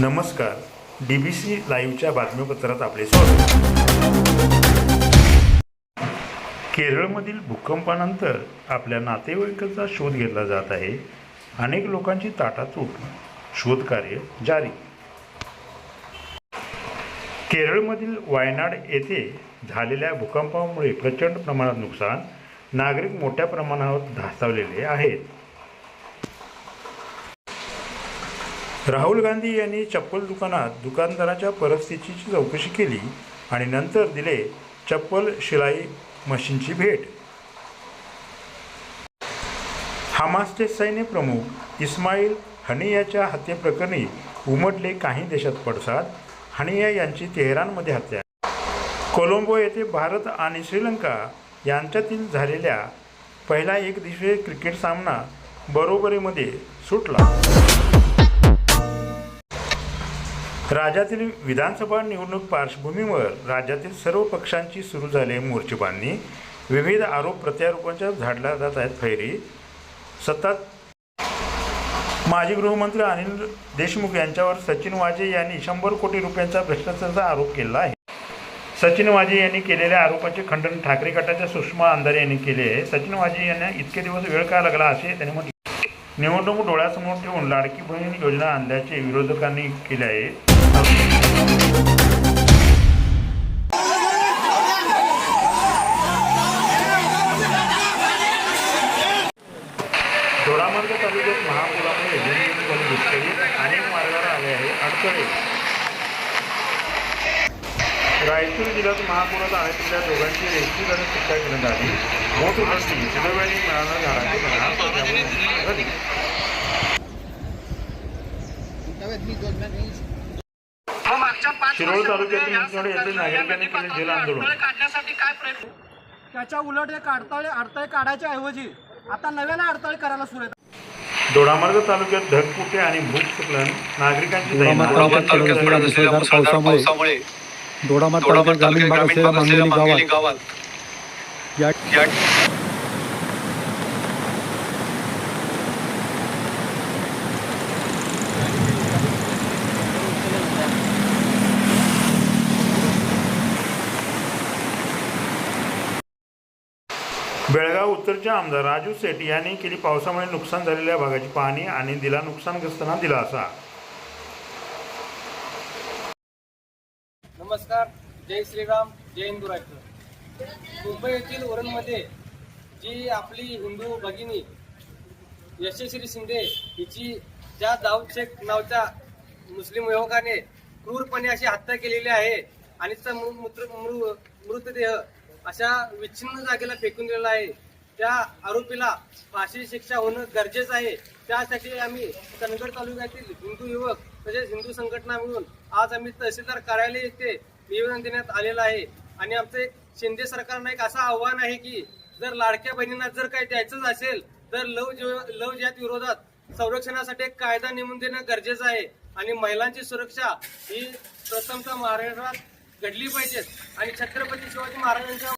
नमस्कार. D B C लाईव्हच्या बातमीपत्रात आपले स्वागत. केरळमधील भूकंपानंतर आपल्या नातेवाईकाचा शोध घेतला जात आहे. अनेक लोकांची ताटातूट शोधकार्य जारी. केरळमधील वायनाड येथे झालेल्या भूकंपामुळे प्रचंड प्रमाणात नुकसान नागरिक मोठ्या प्रमाणावर धास्तावलेले आहेत. राहुल गांधी यांनी चप्पल दुकानात दुकानदाराच्या परिस्थितीची चौकशी केली आणि नंतर दिले चप्पल शिलाई मशीनची भेट. हमासचे सैन्य प्रमुख इस्माईल हनियाच्या हत्येप्रकरणी उमटले काही देशात पडसाद. हनिया यांची तेहरानमध्ये हत्या. कोलंबो येथे भारत आणि श्रीलंका यांच्यातील झालेल्या पहिला एकदिवसीय क्रिकेट सामना बरोबरीमध्ये सुटला. राज्यातील विधानसभा निवडणूक पार्श्वभूमीवर राज्यातील सर्व पक्षांची सुरू झाली मोर्चेबांधणी विविध आरोप प्रत्यारोपांच्या झाडल्या जात आहेत फैरी. सतत माजी गृहमंत्री अनिल देशमुख यांच्यावर सचिन वाजे यांनी शंभर कोटी रुपयांचा भ्रष्टाचाराचा आरोप केला आहे. सचिन वाजे यांनी केलेल्या आरोपाचे खंडन ठाकरे गटाच्या सुषमा अंधारे यांनी केले आहे. सचिन वाजे यांना इतके दिवस वेळ का लागला असे त्यांनी म्हटले निवडणूक डोळ्यासमोर ठेवून लाडकी बहीण योजना आणल्याचे विरोधकांनी केले आहे. दोडामार्ग तालुक्यात महापुरामुळे जनजीवन विस्कळीत अनेक मार्गावर आले आहे अडथळे. रायचूर जिल्ह्यात महापुरात आणलेल्या दोघांची रेस्क्यू करण्यात सुटका करण्यात आली. मोठ उलटली सुदैवाने मिळाला झाला परिणाम त्यामुळे नुकसान झाले. शिरोळ तालुक्यातील मुंचवडे येथे नागरिकांनी केले जल आंदोलन. काढण्यासाठी काय प्रयत्न? त्याच्या उलट हे काढताळे अडथळे काढायच्या ऐवजी आता नव्याने अडथळे करायला सुरू आहेत. दोडामार्ग तालुक्यात ढगफुटे आणि भूस्खलन नागरिकांची पावसामुळे दोडामार्ग तालुक्यात ग्रामीण भाग असलेल्या गावात बेळगाव उत्तरचे आमदार राजू सेठ यांनी केली पावसामुळे नुकसान झालेल्या भागाची पाहणी आणि दिला नुकसानग्रस्तांना दिलासा. नमस्कार जय श्रीराम जय हिंदू राष्ट्र. मुंबई येथील वरणमध्ये जी आपली हिंदू भगिनी यशस्वी शिंदे हिची ज्या दाऊद शेख नावच्या मुस्लिम युवकाने क्रूरपणे अशी हत्या केलेली आहे आणि तिचा मृ- मूत्र- मृ- मृतदेह अशा विच्छिन्न जागेला फेकून दिलेला आहे. त्या आरोपीला फाशी शिक्षा होणं गरजेचं आहे. त्यासाठी आम्ही चंदगड तालुक्यातील हिंदू युवक तसेच हिंदू संघटना मिळून आज आम्ही तहसीलदार कार्यालय येथे निवेदन देण्यात आलेलं आहे. आणि आमचं एक शिंदे सरकारनं एक असं आव्हान आहे की जर लाडक्या बहिणींना जर काही द्यायचंच असेल तर लव लव जात विरोधात संरक्षणासाठी एक कायदा नेमून देणं गरजेचं आहे. आणि महिलांची सुरक्षा ही प्रथमतः महाराष्ट्रात घडली पाहिजे. आणि छत्रपती शिवाजी महाराजांच्या